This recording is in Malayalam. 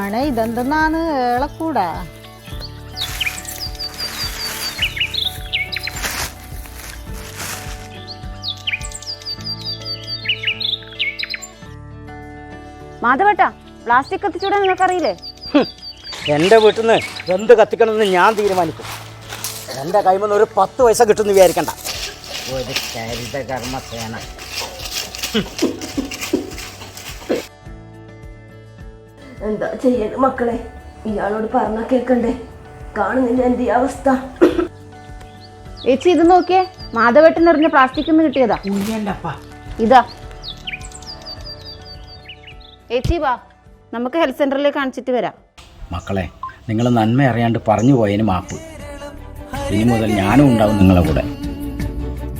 ആണേ. ഇതെന്തെന്നാണ്? ഏളക്കൂടാ മാധവേട്ടാ പ്ലാസ്റ്റിക് കത്തിച്ചൂടാൻ നിനക്കറിയില്ലേ എന്റെ വീട്ടിൽ നിന്ന് എന്ത് കത്തിക്കണമെന്ന് ഞാൻ തീരുമാനിക്കും. എന്റെ കൈമൽ നിന്ന് ഒരു പത്ത് പൈസ കിട്ടുമെന്ന് വിചാരിക്കണ്ട. ഒരു ചരിതകർമ്മസേന. എന്താ ചെയ്യണ്ട മക്കളെ ഇയാളോട് പറഞ്ഞാ കേൾക്കണ്ടേ കാണുന്നില്ല എന്റെ അവസ്ഥ. ചേച്ചി ഇത് നോക്കിയേ. മാധവേട്ടൻ എറിഞ്ഞ പ്ലാസ്റ്റിക് ഒന്ന് കിട്ടിയതാ. ഇതാ. ചേച്ചി വാ. നമുക്ക് ഹെൽത്ത് സെന്ററിലേക്ക് കാണിച്ചിട്ട് വരാം. മക്കളെ നിങ്ങൾ നന്മ അറിയാണ്ട് പറഞ്ഞു പോയതിന് മാപ്പ്. ഇനി മുതൽ ഞാനും ഉണ്ടാവും നിങ്ങളെ കൂടെ.